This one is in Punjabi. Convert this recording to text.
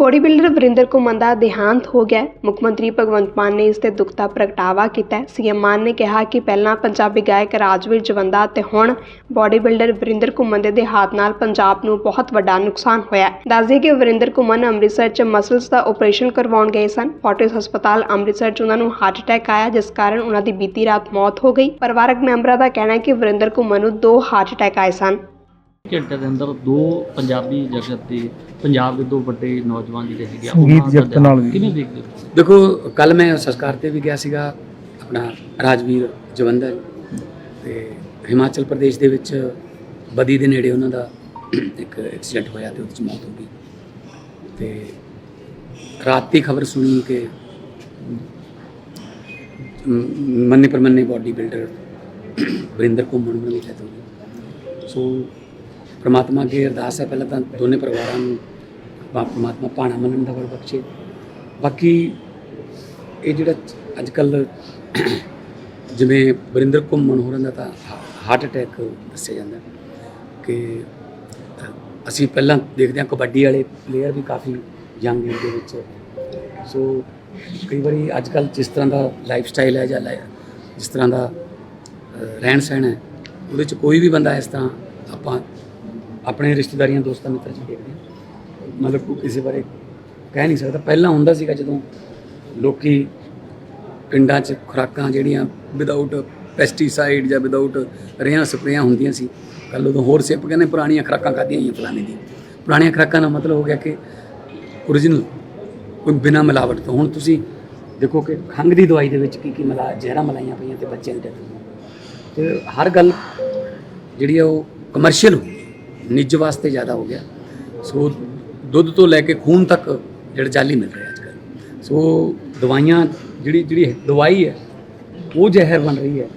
ਬੋਡੀ ਬਿਲਡਰ ਵਰਿੰਦਰ ਘੁੰਮਣ ਦਾ ਦੇਹਾਂਤ ਹੋ ਗਿਆ। ਮੁੱਖ ਮੰਤਰੀ ਭਗਵੰਤ ਮਾਨ ਨੇ ਇਸ ਤੇ ਦੁੱਖ ਦਾ ਪ੍ਰਗਟਾਵਾ ਕੀਤਾ। ਹੈ ਸੀਐਮ ਮਾਨ ਨੇ ਕਿਹਾ ਕਿ ਪਹਿਲਾਂ ਪੰਜਾਬੀ ਗਾਇਕ ਰਾਜਵੀਰ ਜਵੰਦਾ ਤੇ ਹੁਣ ਬੋਡੀ ਬਿਲਡਰ ਵਰਿੰਦਰ ਘੁੰਮਣ ਦੇ ਦੇਹਾਂਤ ਨਾਲ ਪੰਜਾਬ ਨੂੰ ਬਹੁਤ ਵੱਡਾ ਨੁਕਸਾਨ ਹੋਇਆ ਦੱਸਦੇ ਕਿ ਵਰਿੰਦਰ ਘੁੰਮਣ ਅੰਮ੍ਰਿਤਸਰ 'ਚ ਮਸਲਸ ਦਾ ਆਪਰੇਸ਼ਨ ਕਰਵਾਉਣ ਗਏ ਸਨ। ਫੋਰਟਿਸ ਹਸਪਤਾਲ ਅੰਮ੍ਰਿਤਸਰ 'ਚ ਉਹਨਾਂ ਨੂੰ ਹਾਰਟ ਅਟੈਕ ਆਇਆ, ਜਿਸ ਕਾਰਨ ਉਹਨਾਂ ਦੀ ਬੀਤੀ ਰਾਤ ਮੌਤ ਹੋ ਗਈ। ਪਰਿਵਾਰਕ ਮੈਂਬਰਾਂ ਦਾ ਕਹਿਣਾ ਹੈ ਕਿ ਵਰਿੰਦਰ ਘੁੰਮਣ ਨੂੰ ਦੋ ਹਾਰਟ ਅਟੈਕ ਆਏ ਸਨ। ਘੰਟੇ ਦੇ ਅੰਦਰ ਦੋ ਪੰਜਾਬੀ ਜਗਤ ਦੇ ਪੰਜਾਬ ਦੇ ਦੋ ਵੱਡੇ ਨੌਜਵਾਨ ਜਿਹੜੇ ਹੈਗੇ ਆ, ਸੰਗੀਤ ਉਹਨਾਂ ਦਾ ਜਗਤ ਨਾਲ ਵੀ। ਕਿਵੇਂ ਦੇਖਦੇ ਹੋ? ਦੇਖੋ ਕੱਲ ਮੈਂ ਸੰਸਕਾਰ ਤੇ ਵੀ ਗਿਆ ਸੀਗਾ ਆਪਣਾ ਰਾਜਵੀਰ ਜਵੰਦਰ ਤੇ ਹਿਮਾਚਲ ਪ੍ਰਦੇਸ਼ ਦੇ ਵਿੱਚ ਬਦੀ ਦੇ ਨੇੜੇ ਉਹਨਾਂ ਦਾ ਇੱਕ ਐਕਸੀਡੈਂਟ ਹੋਇਆ ਤੇ ਉਹਦੇ ਚ ਮੌਤ ਹੋ ਗਈ। ਤੇ ਰਾਤ ਦੀ ਖਬਰ ਸੁਣੀ ਕਿ ਮੰਨੇ ਪਰਮੰਨੇ ਬਾਡੀ ਬਿਲਡਰ ਵਰਿੰਦਰ ਘੁੰਮਣ ਨੂੰ ਵੀ ਡੈਥ ਹੋ ਗਈ ਸੋ ਪ੍ਰਮਾਤਮਾ ਅੱਗੇ ਅਰਦਾਸ ਹੈ, ਪਹਿਲਾਂ ਤਾਂ ਦੋਨੇ ਪਰਿਵਾਰਾਂ ਨੂੰ ਬਾ- ਪ੍ਰਮਾਤਮਾ ਪਾਣਾ ਮੰਨਣ ਦਾ ਬਲ ਬਖਸ਼ੇ। ਬਾਕੀ ਇਹ ਜਿਹੜਾ ਅੱਜ ਕੱਲ ਜਿਵੇਂ ਵਰਿੰਦਰ ਘੁੰਮਣ ਹੋਰਾਂ ਦਾ ਤਾਂ ਹਾਰਟ ਅਟੈਕ ਦੱਸਿਆ ਜਾਂਦਾ ਕਿ ਅਸੀਂ ਪਹਿਲਾਂ ਦੇਖਦੇ ਹਾਂ ਕਬੱਡੀ ਵਾਲੇ ਪਲੇਅਰ ਵੀ ਕਾਫੀ ਯੰਗ ਏਜ ਦੇ ਵਿੱਚ। ਸੋ ਕਈ ਵਾਰੀ ਅੱਜ ਕੱਲ ਜਿਸ ਤਰ੍ਹਾਂ ਦਾ ਲਾਈਫ ਸਟਾਈਲ ਹੈ ਜਾਂ ਲਾਈ- ਜਿਸ ਤਰ੍ਹਾਂ ਦਾ ਰਹਿਣ ਸਹਿਣ ਹੈ, ਉਹਦੇ ਚ ਕੋਈ ਵੀ ਬੰਦਾ ਇਸ ਤਰ੍ਹਾਂ ਆਪਾਂ ਆਪਣੇ ਰਿਸ਼ਤੇਦਾਰੀਆਂ, ਦੋਸਤਾਂ, ਮਿੱਤਰਾਂ ਚ ਦੇਖਦੇ ਹਾਂ। ਮਤਲਬ ਕੋਈ ਕਿਸੇ ਬਾਰੇ ਕਹਿ ਨਹੀਂ ਸਕਦਾ। ਪਹਿਲਾਂ ਹੁੰਦਾ ਸੀਗਾ ਜਦੋਂ ਲੋਕੀ ਪਿੰਡਾਂ 'ਚ ਖੁਰਾਕਾਂ ਜਿਹੜੀਆਂ ਵਿਦਆਊਟ ਪੈਸਟੀਸਾਈਡ ਜਾਂ ਵਿਦਆਊਟ ਰੇਹਾਂ ਸਪਰੇਆਂ ਹੁੰਦੀਆਂ ਸੀ ਕੱਲ ਉਦੋਂ ਹੋਰ ਸਿੱਪ ਕਹਿੰਦੇ ਪੁਰਾਣੀਆਂ ਖੁਰਾਕਾਂ ਖਾਧੀਆਂ ਹੋਈਆਂ ਫਲਾਣੇ ਦੀਆਂ। ਪੁਰਾਣੀਆਂ ਖੁਰਾਕਾਂ ਦਾ ਮਤਲਬ ਹੋ ਗਿਆ ਕਿ ਓਰੀਜਨਲ ਕੋਈ ਬਿਨਾ ਮਿਲਾਵਟ ਤੋਂ। ਹੁਣ ਤੁਸੀਂ ਦੇਖੋ ਕਿ ਖੰਘ ਦੀ ਦਵਾਈ ਦੇ ਵਿੱਚ ਕੀ ਕੀ ਮਿਲਾ, ਜ਼ਹਿਰਾਂ ਮਿਲਾਈਆਂ ਪਈਆਂ ਤੇ ਬੱਚਿਆਂ ਦੀ ਡੈਥ ਹੋਈ। ਤੇ ਹਰ ਗੱਲ ਜਿਹੜੀ ਆ ਉਹ ਕਮਰਸ਼ੀਅਲ ਹੋ ਗਈ ਨਿੱਜ ਵਾਸਤੇ ਜ਼ਿਆਦਾ ਹੋ ਗਿਆ। ਸੋ ਦੁੱਧ ਤੋਂ ਲੈ ਕੇ ਖੂਨ ਤੱਕ ਜਿਹੜਾ ਜਾਲੀ ਮਿਲ ਰਿਹਾ ਅੱਜ ਕੱਲ੍ਹ। ਸੋ ਦਵਾਈਆਂ ਜਿਹੜੀ ਜਿਹੜੀ ਦਵਾਈ ਹੈ, ਉਹ ਜ਼ਹਿਰ ਬਣ ਰਹੀ ਹੈ।